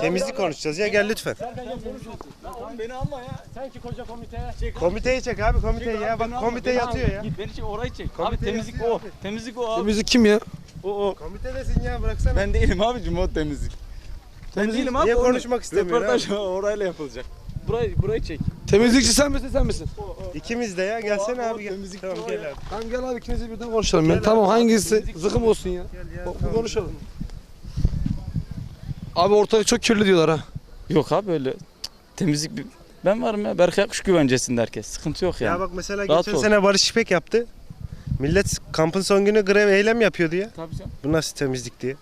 Temizlik konuşacağız ya gel lütfen. Beni alma ya. Sen ki koca komiteye. Komiteyi çek abi komiteyi ya. Bak komite yatıyor ya. Git beni çek orayı çek. Abi Komite temizlik yatıyor o. abi. Temizlik o abi. Temizlik kim ya? O o. Komitedesin ya bıraksana. Ben değilim abicim o temizlik. Ben değilim abi. Niye konuşmak istemiyorsun Röportaj orayla yapılacak. Burayı burayı çek. Temizlikçi sen misin sen misin? İkimiz de ya gelsene O- o abi gel. temizlik Tamam o gel abi. Tamam gel abi ikiniz de birden konuşalım ya. Tamam abi. hangisi zıkım olsun ya. Gel ya. Bu tamam. konuşalım. Abi ortalık çok kirli diyorlar ha. Yok abi öyle cık, temizlik bir... Ben varım ya. Berkay Kuş güvencesinde herkes. Sıkıntı yok yani. Ya bak mesela Rahat geçen ol. sene Barış İpek yaptı. Millet kampın son günü grev eylem yapıyordu ya. Tabii canım. Bu nasıl temizlik diye.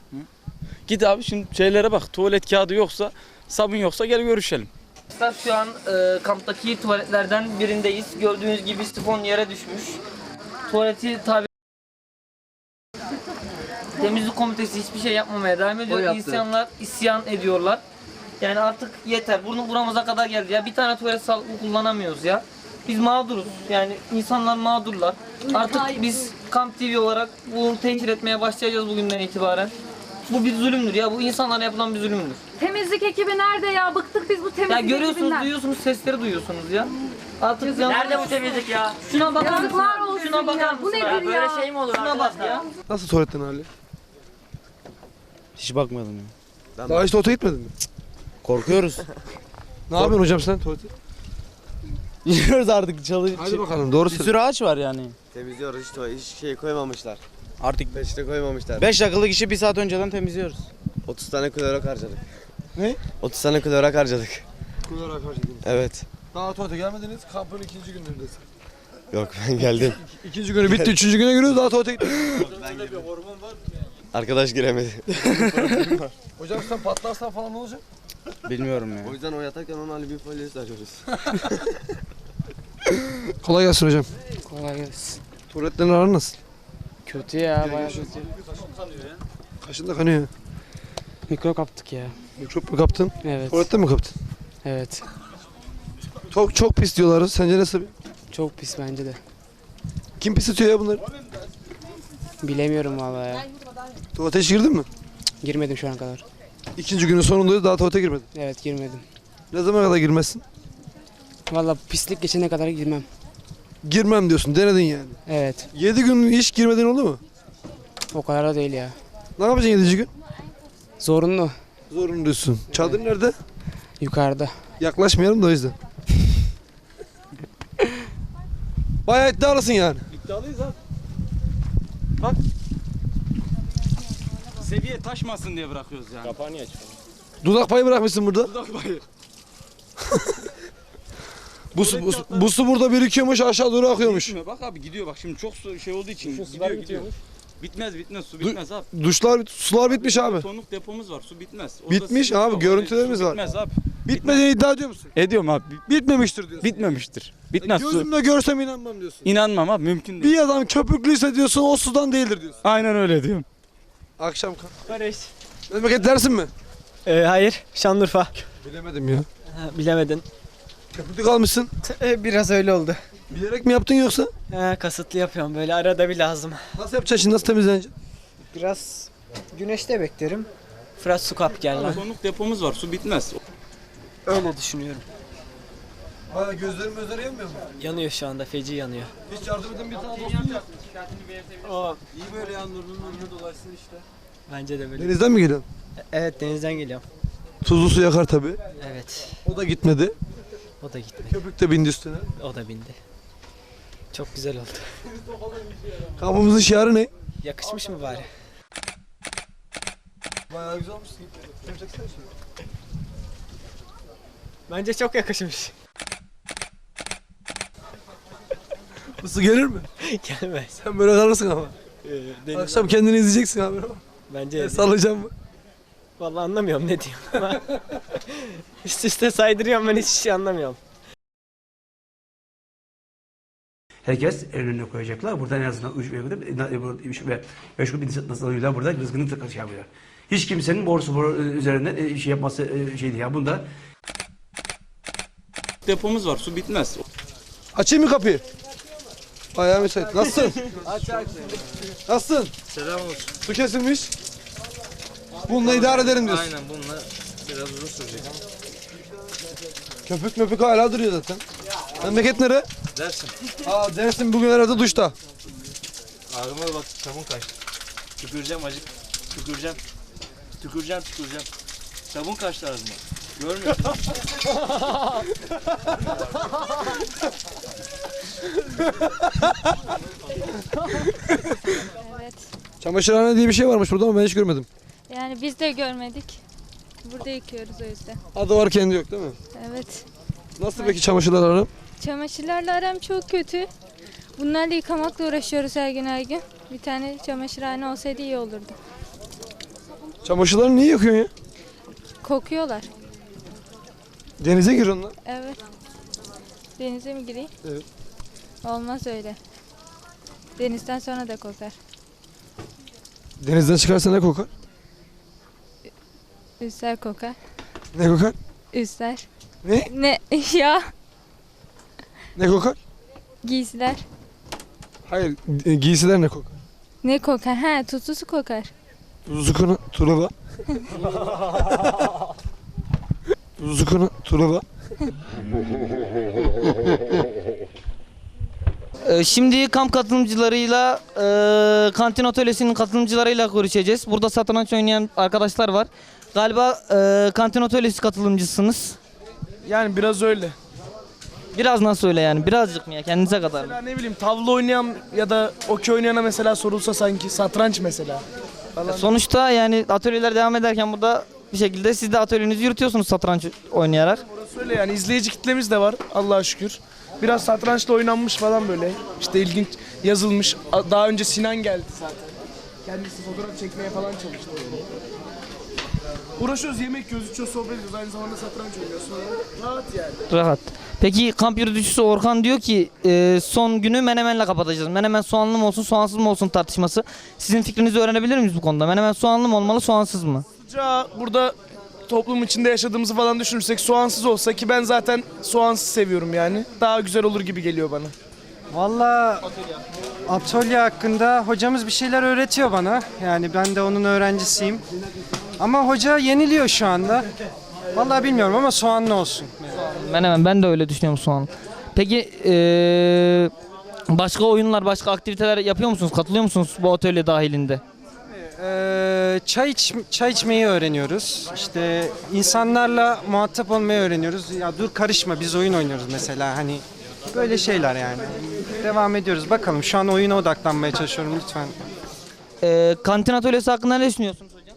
Git abi şimdi şeylere bak. Tuvalet kağıdı yoksa, sabun yoksa gel görüşelim. Arkadaşlar şu an e, kamptaki tuvaletlerden birindeyiz. Gördüğünüz gibi sifon yere düşmüş. Tuvaleti tabi Temizlik komitesi hiçbir şey yapmamaya devam ediyor. İnsanlar isyan ediyorlar. Yani artık yeter. Burnu buramıza kadar geldi ya. Bir tane tuvalet sağlıklı kullanamıyoruz ya. Biz mağduruz. Yani insanlar mağdurlar. Artık biz Kamp TV olarak bunu tenkit etmeye başlayacağız bugünden itibaren. Bu bir zulümdür ya. Bu insanlara yapılan bir zulümdür. Temizlik ekibi nerede ya? Bıktık biz bu temizlik Ya görüyorsunuz, ekibinden. duyuyorsunuz, sesleri duyuyorsunuz ya. Artık Nerede bu temizlik ya? Şuna bakar mısın? Yazıklar olsun Şuna bakar ya. mısın? Bu nedir ya? ya? Böyle şey mi olur Şuna bak arkadaşlar? ya. Nasıl tuvaletten hali? Hiç bakmadım ya. Daha hiç tuvalete gitmedin mi? Korkuyoruz. Ne yapıyorsun hocam sen tuvalete? Gidiyoruz artık çalı. Hadi bakalım doğru Bir söyle. sürü ağaç var yani. Temizliyoruz hiç, hiç şey koymamışlar. Artık Peşte koymamışlar. 5 dakikalık işi 1 saat önceden temizliyoruz. 30 tane klorak harcadık. Ne? 30 tane klorak harcadık. Kullarak harcadınız. Evet. Daha tuvalete gelmediniz. Kampın ikinci günündeyiz. Yok ben geldim. İkinci günü bitti. Üçüncü güne giriyoruz daha tuvalete gittik. Arkadaş giremedi. Hocam sen patlarsan falan ne olacak? Bilmiyorum ya. o yüzden o yatarken onun alibi polis arıyoruz. Kolay gelsin hocam. Kolay gelsin. Tuvaletlerin aran nasıl? Kötü ya bayağı kötü. Kaşında kanıyor. Mikro kaptık ya. Mikrop mu kaptın? Evet. Tuvalette mi kaptın? Evet. Çok çok pis diyorlar. Sence nasıl? Çok pis bence de. Kim pis tutuyor ya bunları? Bilemiyorum vallahi ya. Tuvalete hiç girdin mi? Girmedim şu ana kadar. İkinci günün sonundayız daha tuvalete girmedin. Evet girmedim. Ne zamana kadar girmezsin? Vallahi pislik geçene kadar girmem. Girmem diyorsun. Denedin yani. Evet. 7 gün hiç girmedin oldu mu? O kadar da değil ya. Ne yapacaksın 7. gün? Zorunlu. Zorunlu diyorsun. Çadır nerede? Yukarıda. Yaklaşmayalım da o yüzden. Bayağı iddialısın yani. İddialıyız abi. Bak. Seviye taşmasın diye bırakıyoruz yani. Dudak payı bırakmışsın burada. Dudak payı. Bu su, bu, su- bu su burada birikiyormuş aşağı doğru akıyormuş. Gitmiyor. Bak abi gidiyor bak şimdi çok su şey olduğu için gidiyor gidiyor. Bitmez bitmez su bitmez abi. Duşlar, sular bitmiş abi. Tonluk depomuz var su bitmez. Orada Bitmiş sıkıntı abi, yok. görüntülerimiz Su var. Bitmez abi. Bitmediğini iddia ediyor musun? Ediyorum abi. Bitmemiştir diyorsun. Bitmemiştir. Bitmez su. Gözümle görsem inanmam diyorsun. İnanmam abi mümkün değil. Bir adam köpüklüyse diyorsun o sudan değildir diyorsun. Aynen öyle diyorum. Akşam kalk. Barış. Memleket dersin mi? Ee, hayır, Şanlıurfa. Bilemedim ya. Ha, bilemedin. Köpüklü kalmışsın. Ee, biraz öyle oldu. Bilerek mi yaptın yoksa? Ha, kasıtlı yapıyorum böyle arada bir lazım. Nasıl yapacaksın şimdi nasıl temizleneceksin? Biraz güneşte beklerim. Fırat su kap gel lan. Tonluk depomuz var su bitmez. Öyle düşünüyorum. Bana gözlerim gözleri yanmıyor mu? Yanıyor şu anda feci yanıyor. Hiç yardım edin bir tane dostum yok. O İyi böyle yan nurunun önüne dolaşsın işte. bence de böyle. Denizden mi geliyorsun? Evet denizden geliyorum. Tuzlu su yakar tabi. Evet. O da gitmedi. O da gitmedi. Köpük de bindi üstüne. O da bindi. Çok güzel oldu. Kampımızın şiarı ne? Yakışmış mı bari? Bayağı güzel olmuş. Yapacaksın Bence çok yakışmış. Bu su gelir mi? Gelmez. Sen böyle kalırsın ama. Ee, Akşam kendini izleyeceksin abi. Bence Sallayacağım mı? Vallahi anlamıyorum ne diyeyim ama. Üst üste saydırıyorum ben hiç şey anlamıyorum. Herkes önüne koyacaklar. Buradan en azından üç ve ve meşgul bir nasılıyla burada rızkını tıkası yapıyor. Hiç kimsenin borsu bor- üzerinden e, şey yapması e, şey değil. Ya bunda Depomuz var su bitmez. Açayım mı kapıyı? Bayağı müsait. Nasılsın? aç aç. Nasılsın? Selam olsun. Su kesilmiş. Bununla idare ederim diyorsun. Aynen bununla Biraz uzun sürecek. Köpük möpük hala duruyor zaten. Memleket nere? Dersin. Aa Dersim bugün herhalde duşta. Ağzıma bak sabun kaçtı. Tüküreceğim acık. Tüküreceğim. Tüküreceğim tüküreceğim. Sabun kaçtı ağzıma. Görmüyor musun? Evet. Çamaşırhane diye bir şey varmış burada ama ben hiç görmedim. Yani biz de görmedik. Burada yıkıyoruz o yüzden. Adı var kendi yok değil mi? Evet. Nasıl peki çamaşırlar aram? Çamaşırlarla aram çok kötü. Bunlarla yıkamakla uğraşıyoruz her gün her gün. Bir tane çamaşırhane olsaydı iyi olurdu. Çamaşırları niye yakıyorsun ya? Kokuyorlar. Denize gir onlar. Evet. Denize mi gireyim? Evet. Olmaz öyle. Denizden sonra da kokar. Denizden çıkarsa ne kokar? Üstler kokar. Ne kokar? Üstler. Ne? Ne? ya. Ne kokar? Giysiler. Hayır e, giysiler ne kokar? Ne kokar? Ha tuzlu su kokar. Tuzlu konu turula. Tuzlu konu turula. Ee, Şimdi kamp katılımcılarıyla, e, kantin atölyesinin katılımcılarıyla görüşeceğiz. Burada satranç oynayan arkadaşlar var. Galiba e, kantin atölyesi katılımcısınız. Yani biraz öyle. Biraz nasıl öyle yani? Birazcık mı ya? Kendinize kadar mı? Mesela ne bileyim tavla oynayan ya da okey oynayana mesela sorulsa sanki satranç mesela. Falan. Sonuçta yani atölyeler devam ederken burada bir şekilde siz de atölyenizi yürütüyorsunuz satranç oynayarak. Orası öyle yani izleyici kitlemiz de var Allah'a şükür. Biraz satrançla oynanmış falan böyle. İşte ilginç yazılmış. Daha önce Sinan geldi zaten. Kendisi fotoğraf çekmeye falan çalıştı. böyle. Uğraşıyoruz, yemek yiyoruz, içiyoruz, sohbet ediyoruz. Aynı zamanda satranç oynuyoruz sonra. Rahat yani. Rahat. Peki kamp yürütücüsü Orhan diyor ki e, son günü menemenle kapatacağız. Menemen soğanlı mı olsun soğansız mı olsun tartışması. Sizin fikrinizi öğrenebilir miyiz bu konuda? Menemen soğanlı mı olmalı soğansız mı? Sıcağı burada toplum içinde yaşadığımızı falan düşünürsek soğansız olsa ki ben zaten soğansız seviyorum yani. Daha güzel olur gibi geliyor bana. Valla atölye hakkında hocamız bir şeyler öğretiyor bana. Yani ben de onun öğrencisiyim. Ama hoca yeniliyor şu anda. Valla bilmiyorum ama soğanlı olsun. Menemen ben de öyle düşünüyorum soğanlı. Peki e, başka oyunlar, başka aktiviteler yapıyor musunuz? Katılıyor musunuz bu atölye dahilinde? Ee, çay iç, çay içmeyi öğreniyoruz. İşte insanlarla muhatap olmayı öğreniyoruz. Ya dur karışma biz oyun oynuyoruz mesela hani böyle şeyler yani. Devam ediyoruz. Bakalım şu an oyuna odaklanmaya çalışıyorum lütfen. E, kantin atölyesi hakkında ne düşünüyorsunuz hocam?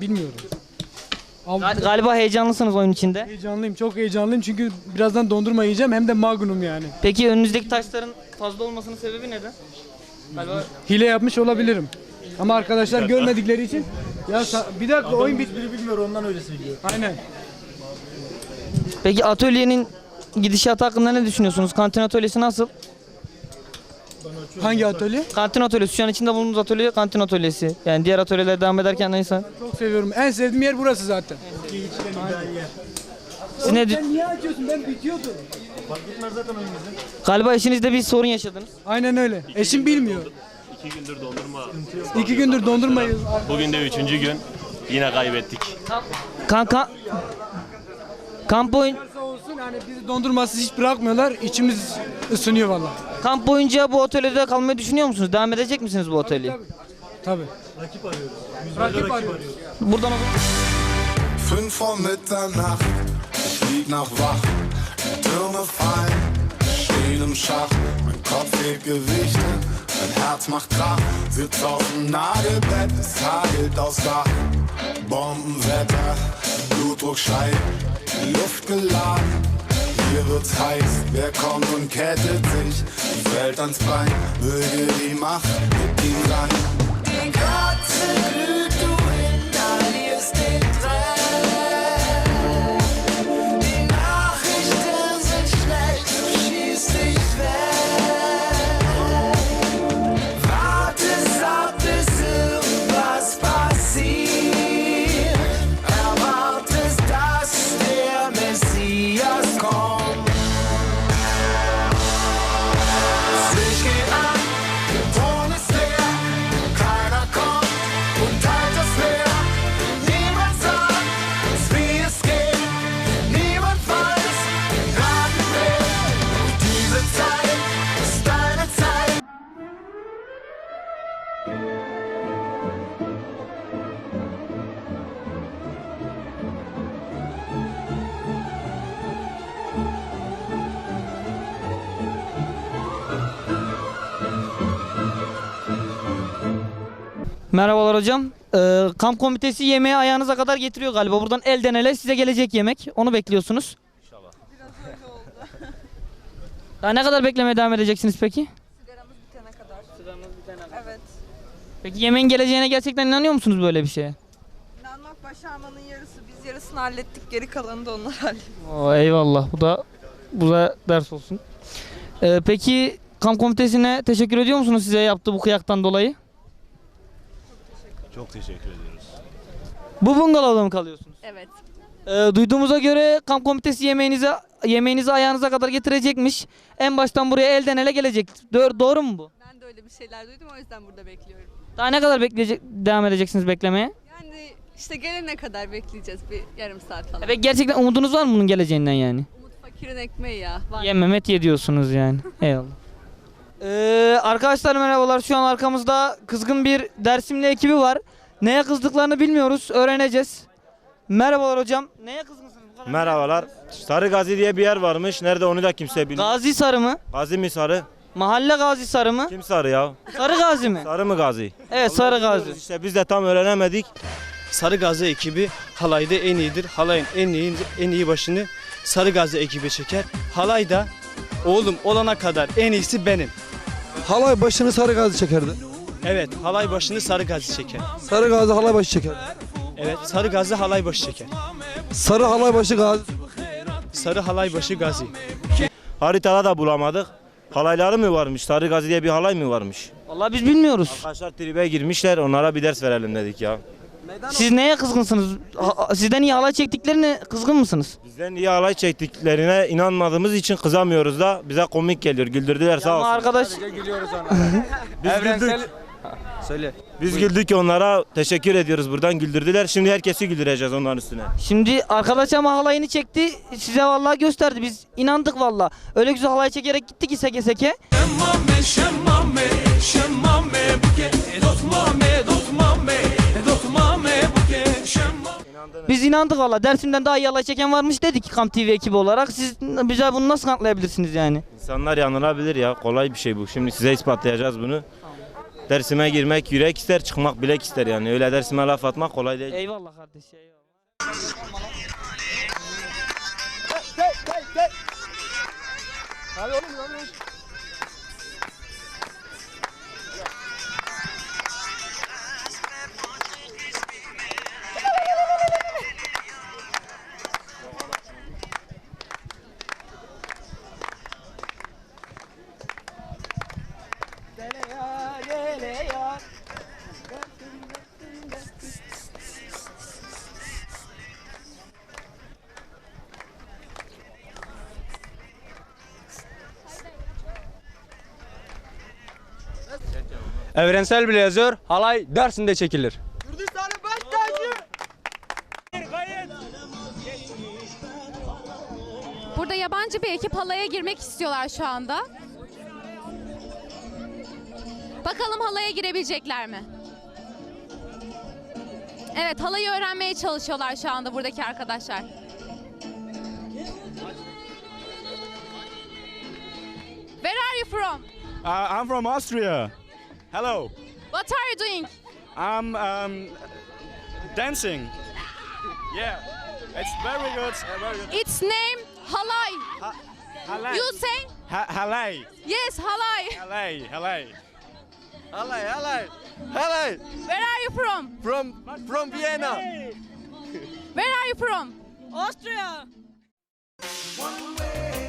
Bilmiyorum. Gal- galiba heyecanlısınız oyun içinde. Heyecanlıyım, çok heyecanlıyım çünkü birazdan dondurma yiyeceğim hem de magnum yani. Peki önünüzdeki taşların fazla olmasının sebebi neden? Galiba Hile yapmış olabilirim. Ama arkadaşlar görmedikleri için ya sa- bir dakika oyun bit biri bilmiyor ondan öyle söylüyor. Aynen. Peki atölyenin gidişatı hakkında ne düşünüyorsunuz? Kantin atölyesi nasıl? Hangi atölye? Kantin atölyesi şu an içinde bulunduğumuz atölye kantin atölyesi. Yani diğer atölyeler devam ederken neyse. Çok seviyorum. En sevdiğim yer burası zaten. Siz ne dü- niye açıyorsun? Ben bitiyordum. Galiba eşinizde bir sorun yaşadınız. Aynen öyle. Eşim bilmiyor. İki gündür dondurma. İki gündür dondurmayız. Bugün de üçüncü gün. Yine kaybettik. Kanka kamp oyun olsun yani bizi dondurmasız hiç bırakmıyorlar. İçimiz ısınıyor vallahi. kamp boyunca bu atölyede kalmayı düşünüyor musunuz? Devam edecek misiniz bu atölyeye? Tabii. Rakip arıyoruz. Rakip arıyoruz. Buradan Fünf vor Mitternacht, ich lieg noch wach. Die Türme fallen, stehen im Schach. Mein Kopf hebt Gewichte, mein Herz macht Krach. Sitz auf dem Nagelbett, es hagelt aufs Dach. Bombenwetter, Blutdruck steigt, Luft geladen. Hier wird's heiß, wer kommt und kettet sich die Welt ans Bein. Möge die Macht mit ihm sein. Die Katze glüht, du inhalierst den Dreck. Merhabalar hocam. Ee, kamp komitesi yemeği ayağınıza kadar getiriyor galiba. Buradan elden ele size gelecek yemek. Onu bekliyorsunuz. İnşallah. Daha ne kadar beklemeye devam edeceksiniz peki? Sigaramız bitene kadar. Sigaramız bitene kadar. Evet. Peki yemeğin geleceğine gerçekten inanıyor musunuz böyle bir şeye? İnanmak başarmanın yarısı. Biz yarısını hallettik. Geri kalanı da onlar halletti. Oo, eyvallah. Bu da bu da ders olsun. Ee, peki kamp komitesine teşekkür ediyor musunuz size yaptığı bu kıyaktan dolayı? Çok teşekkür ediyoruz. Bu bungalovda mı kalıyorsunuz? Evet. Ee, duyduğumuza göre kamp komitesi yemeğinizi yemeğinizi ayağınıza kadar getirecekmiş. En baştan buraya elden ele gelecek. Doğru, doğru mu bu? Ben de öyle bir şeyler duydum o yüzden burada bekliyorum. Daha ne kadar bekleyecek devam edeceksiniz beklemeye? Yani işte gelene kadar bekleyeceğiz bir yarım saat falan. Ve gerçekten umudunuz var mı bunun geleceğinden yani? Umut fakirin ekmeği ya. Var. Yememet ye diyorsunuz yani. Eyvallah. Ee, arkadaşlar merhabalar. Şu an arkamızda kızgın bir Dersimli ekibi var. Neye kızdıklarını bilmiyoruz. Öğreneceğiz. Merhabalar hocam. Neye kızgınsınız? Bu kadar- Merhabalar. Sarı Gazi diye bir yer varmış. Nerede onu da kimse bilmiyor. Gazi Sarı mı? Gazi mi Sarı? Mahalle Gazi Sarı mı? Kim Sarı ya? Sarı Gazi mi? Sarı mı Gazi? Evet Sarı Gazi. İşte biz de tam öğrenemedik. Sarı Gazi ekibi halayda en iyidir. Halayın en iyi en iyi başını Sarı Gazi ekibi çeker. Halayda oğlum olana kadar en iyisi benim. Halay başını Sarı Gazi çekerdi. Evet, halay başını Sarı Gazi çeker. Sarı Gazi halay başı çeker. Evet, Sarı Gazi halay başı çeker. Sarı halay başı Gazi. Sarı halay başı Gazi. Haritada da bulamadık. Halayları mı varmış? Sarı Gazi diye bir halay mı varmış? Vallahi biz bilmiyoruz. Arkadaşlar tribe girmişler. Onlara bir ders verelim dedik ya. Siz neye kızgınsınız? Ha- Sizden iyi halay çektiklerine kızgın mısınız? Bizden iyi halay çektiklerine inanmadığımız için kızamıyoruz da bize komik geliyor. Güldürdüler sağ Ama olsun. arkadaş Biz güldük. Söyle. Biz güldük onlara. Teşekkür ediyoruz buradan. Güldürdüler. Şimdi herkesi güldüreceğiz onların üstüne. Şimdi arkadaş ama halayını çekti. Size vallahi gösterdi. Biz inandık vallahi. Öyle güzel halay çekerek gitti ki seke seke. Biz inandık valla. Dersimden daha iyi halay çeken varmış dedik Kamp TV ekibi olarak. Siz bize bunu nasıl kanıtlayabilirsiniz yani? İnsanlar yanılabilir ya. Kolay bir şey bu. Şimdi size ispatlayacağız bunu. Dersime girmek yürek ister, çıkmak bilek ister yani. Öyle dersime laf atmak kolay değil. Eyvallah kardeş. Eyvallah. Evrensel bile yazıyor. Halay dersinde çekilir. Burada yabancı bir ekip halaya girmek istiyorlar şu anda. Bakalım halaya girebilecekler mi? Evet halayı öğrenmeye çalışıyorlar şu anda buradaki arkadaşlar. Where are you from? Uh, I'm from Austria. Hello. What are you doing? I'm um, dancing. Yeah, it's very good. uh, very good. Its name halay. Halay. You say? Ha- halay. Yes halay. Halay. Halay. Halay halay. Halay. Where are you from? From from Vienna. Where are you from? Austria. Walking down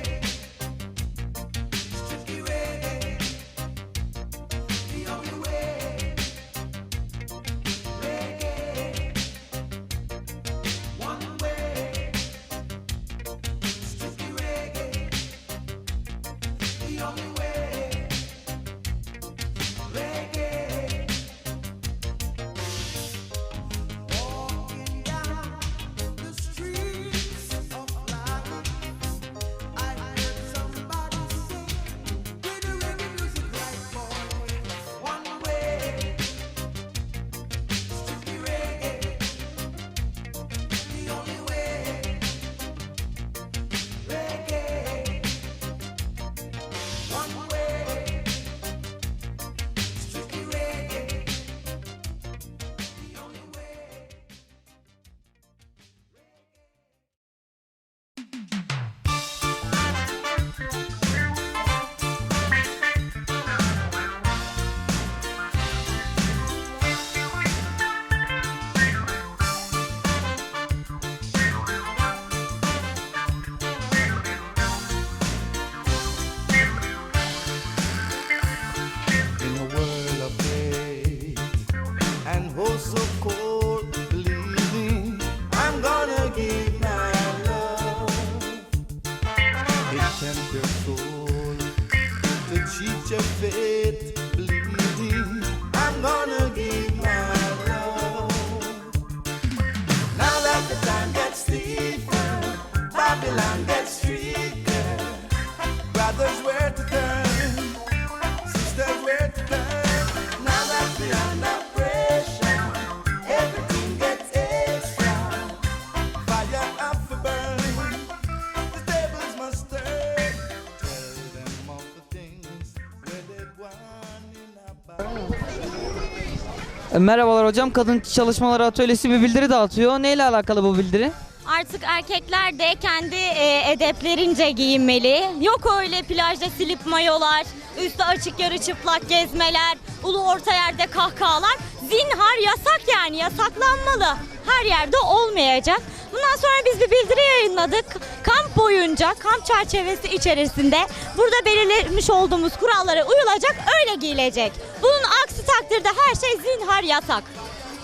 Merhabalar hocam. Kadın Çalışmaları Atölyesi bir bildiri dağıtıyor. Neyle alakalı bu bildiri? Artık erkekler de kendi e, edeplerince giyinmeli. Yok öyle plajda silip mayolar, üstü açık yarı çıplak gezmeler, ulu orta yerde kahkahalar. Zinhar yasak yani yasaklanmalı. Her yerde olmayacak. Bundan sonra biz bir bildiri yayınladık. Kamp boyunca, kamp çerçevesi içerisinde burada belirlemiş olduğumuz kurallara uyulacak, öyle giyilecek. Bunun aksi takdirde her şey zinhar yasak.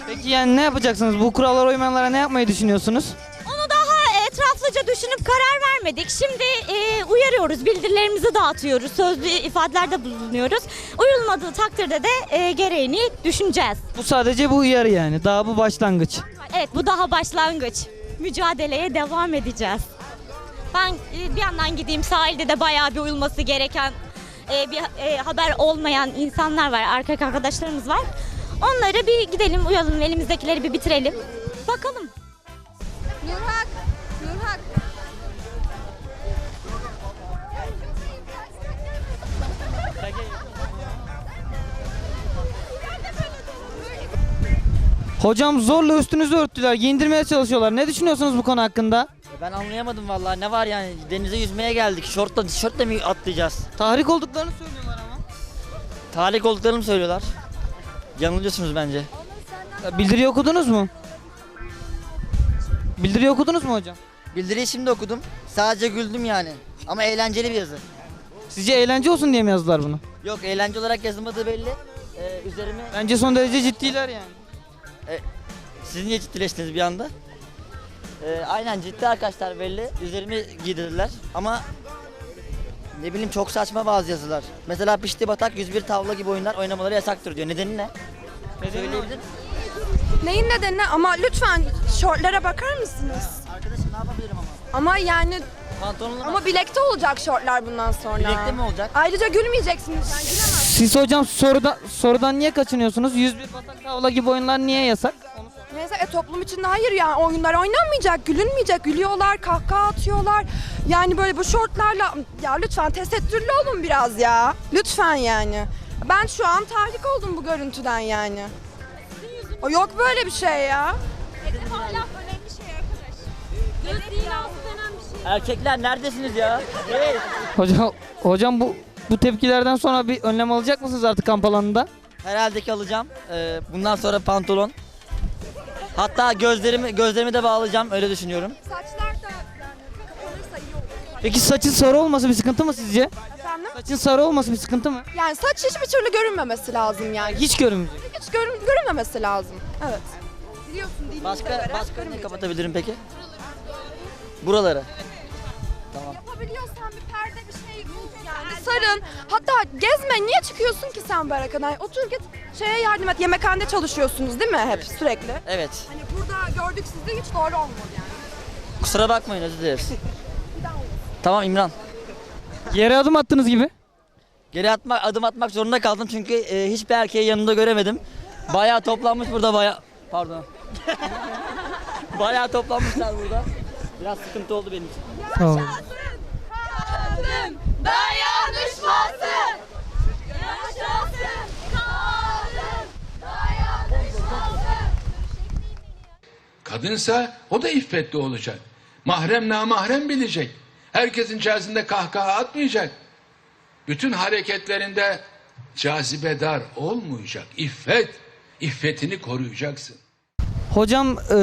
Peki yani ne yapacaksınız? Bu kurallara uymayanlara ne yapmayı düşünüyorsunuz? Onu daha etraflıca düşünüp vermedik. Şimdi e, uyarıyoruz, bildirilerimizi dağıtıyoruz, sözlü ifadelerde bulunuyoruz. Uyulmadığı takdirde de e, gereğini düşüneceğiz. Bu sadece bu uyarı yani. Daha bu başlangıç. Evet, bu daha başlangıç. Mücadeleye devam edeceğiz. Ben e, bir yandan gideyim sahilde de bayağı bir uyulması gereken e, bir e, haber olmayan insanlar var, erkek arkadaşlarımız var. Onları bir gidelim, uyalım, elimizdekileri bir bitirelim. Bakalım. Nurhak. Hocam zorla üstünüzü örttüler, giyindirmeye çalışıyorlar. Ne düşünüyorsunuz bu konu hakkında? Ben anlayamadım vallahi ne var yani denize yüzmeye geldik şortla tişörtle mi atlayacağız? Tahrik olduklarını söylüyorlar ama. Tahrik olduklarını mı söylüyorlar? Yanılıyorsunuz bence. Ya Bildiriyi okudunuz mu? Bildiriyi okudunuz mu hocam? Bildiriyi şimdi okudum. Sadece güldüm yani. Ama eğlenceli bir yazı. Sizce eğlence olsun diye mi yazdılar bunu? Yok eğlence olarak yazılmadığı belli. Ee, üzerime... Bence son derece ciddiler yani. E, siz niye ciddileştiniz bir anda? Ee, aynen ciddi arkadaşlar belli. Üzerime giydirdiler ama ne bileyim çok saçma bazı yazılar. Mesela pişti batak 101 tavla gibi oyunlar oynamaları yasaktır diyor. Nedeni ne? Söyleyebilir misin? Neyin nedeni ama lütfen şortlara bakar mısınız? Arkadaşım ne yapabilirim ama? Ama yani Pantolonla ama bilekte olacak şortlar bundan sonra. Bilekte mi olacak? Ayrıca gülmeyeceksiniz. Yani gülemezsiniz. Siz hocam soruda, sorudan niye kaçınıyorsunuz? 101 batak tavla gibi oyunlar niye yasak? Neyse e, toplum içinde hayır yani oyunlar oynanmayacak, gülünmeyecek, gülüyorlar, kahkaha atıyorlar. Yani böyle bu şortlarla ya lütfen tesettürlü olun biraz ya. Lütfen yani. Ben şu an tahrik oldum bu görüntüden yani. O yok böyle bir şey ya. Erkekler neredesiniz ya? Hocam hocam bu bu tepkilerden sonra bir önlem alacak mısınız artık kamp alanında? Herhalde ki alacağım. Ee, bundan sonra pantolon. Hatta gözlerimi gözlerimi de bağlayacağım öyle düşünüyorum. Saçlar da yani kapanırsa iyi olur. Peki saçın sarı olması bir sıkıntı mı sizce? Efendim? Saçın sarı olması bir sıkıntı mı? Yani saç hiçbir türlü görünmemesi lazım yani. Hiç görünmeyecek. Hiç görün, görünmemesi lazım. Evet. Biliyorsun dinimize Başka göre başka ne görünmeyecek. kapatabilirim peki? Buraları. Tamam. Yapabiliyorsan bir perde bir şey sarın. Hatta gezme niye çıkıyorsun ki sen barakadan? Otur git şeye yardım et. Yemekhanede çalışıyorsunuz değil mi hep sürekli? Evet. Hani burada gördük sizi hiç doğru olmadı yani. Kusura bakmayın özür dileriz. Tamam İmran. Yere adım attınız gibi. Geri atmak, adım atmak zorunda kaldım çünkü e, hiçbir erkeği yanımda göremedim. Bayağı toplanmış burada bayağı... Pardon. bayağı toplanmışlar burada. Biraz sıkıntı oldu benim için. Sağ olun. Kadın Kadınsa o da iffetli olacak. Mahrem namahrem bilecek. Herkesin içerisinde kahkaha atmayacak. Bütün hareketlerinde cazibedar olmayacak. İffet, iffetini koruyacaksın. Hocam e,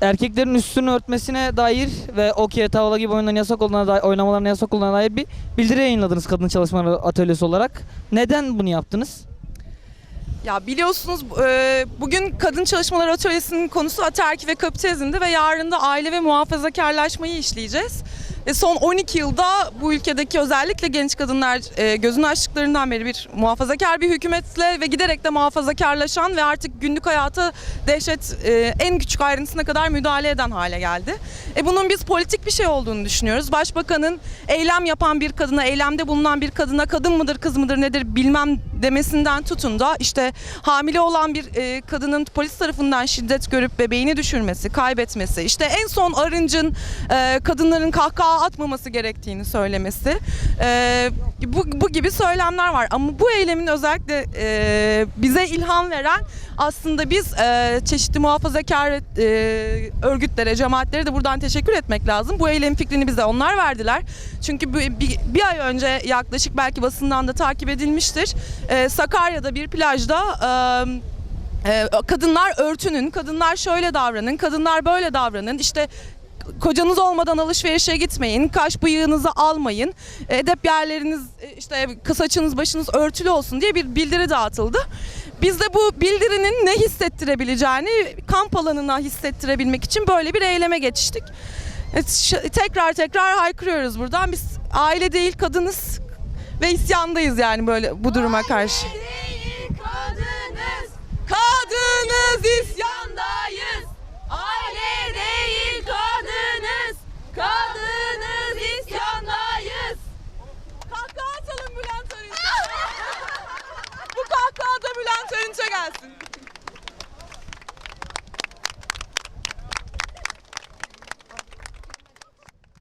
erkeklerin üstünü örtmesine dair ve okey tavla gibi oyunların yasak olduğuna dair, oynamalarına yasak olduğuna dair bir bildiri yayınladınız kadın çalışmaları atölyesi olarak. Neden bunu yaptınız? Ya biliyorsunuz e, bugün Kadın Çalışmaları Atölyesi'nin konusu ataerki ve kapitalizmdi ve yarın da aile ve muhafazakarlaşmayı işleyeceğiz. Ve son 12 yılda bu ülkedeki özellikle genç kadınlar e, gözünü açtıklarından beri bir muhafazakar bir hükümetle ve giderek de muhafazakarlaşan ve artık günlük hayata dehşet e, en küçük ayrıntısına kadar müdahale eden hale geldi. E, bunun biz politik bir şey olduğunu düşünüyoruz. Başbakanın eylem yapan bir kadına, eylemde bulunan bir kadına kadın mıdır kız mıdır nedir bilmem demesinden tutun da işte hamile olan bir e, kadının polis tarafından şiddet görüp bebeğini düşürmesi, kaybetmesi, işte en son arıncın e, kadınların kahkaha atmaması gerektiğini söylemesi. E, bu, bu gibi söylemler var ama bu eylemin özellikle e, bize ilham veren aslında biz e, çeşitli muhafazakar e, örgütlere, cemaatlere de buradan teşekkür etmek lazım. Bu eylemin fikrini bize onlar verdiler. Çünkü bu- bir, bir ay önce yaklaşık belki basından da takip edilmiştir. E, Sakarya'da bir plajda e, e, kadınlar örtünün, kadınlar şöyle davranın, kadınlar böyle davranın. İşte kocanız olmadan alışverişe gitmeyin, kaş bıyığınızı almayın, edep yerleriniz e, işte saçınız başınız örtülü olsun diye bir bildiri dağıtıldı. Biz de bu bildirinin ne hissettirebileceğini kamp alanına hissettirebilmek için böyle bir eyleme geçiştik. Ş- tekrar tekrar haykırıyoruz buradan. Biz aile değil kadınız ve isyandayız yani böyle bu duruma karşı. Kadınız, kadınız isyandayız. Aile değil kadınız, kadınız isyandayız. Kahkaha atalım Bülent Arınç'a. bu kahkaha da Bülent Arınç'a gelsin.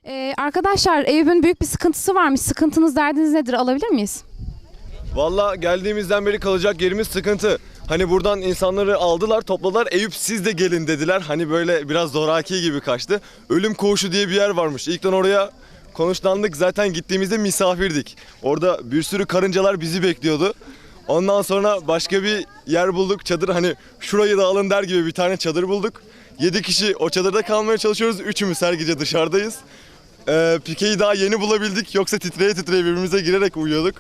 Ee, arkadaşlar Eyüp'ün büyük bir sıkıntısı varmış. Sıkıntınız, derdiniz nedir? Alabilir miyiz? Valla geldiğimizden beri kalacak yerimiz sıkıntı. Hani buradan insanları aldılar topladılar Eyüp siz de gelin dediler. Hani böyle biraz zoraki gibi kaçtı. Ölüm koğuşu diye bir yer varmış. İlkten oraya konuşlandık zaten gittiğimizde misafirdik. Orada bir sürü karıncalar bizi bekliyordu. Ondan sonra başka bir yer bulduk çadır hani şurayı da alın der gibi bir tane çadır bulduk. 7 kişi o çadırda kalmaya çalışıyoruz. Üçümüz her gece dışarıdayız. Ee, pikeyi daha yeni bulabildik yoksa titreye titreye birbirimize girerek uyuyorduk.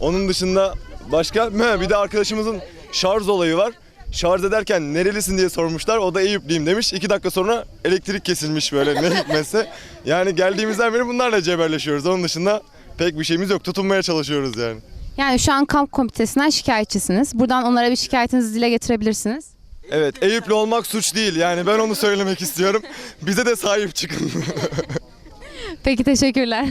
Onun dışında başka bir de arkadaşımızın şarj olayı var. Şarj ederken nerelisin diye sormuşlar. O da Eyüplüyüm demiş. İki dakika sonra elektrik kesilmiş böyle ne hikmetse. Yani geldiğimizden beri bunlarla cebelleşiyoruz. Onun dışında pek bir şeyimiz yok. Tutunmaya çalışıyoruz yani. Yani şu an kamp komitesinden şikayetçisiniz. Buradan onlara bir şikayetinizi dile getirebilirsiniz. Evet Eyüplü olmak suç değil. Yani ben onu söylemek istiyorum. Bize de sahip çıkın. Peki teşekkürler.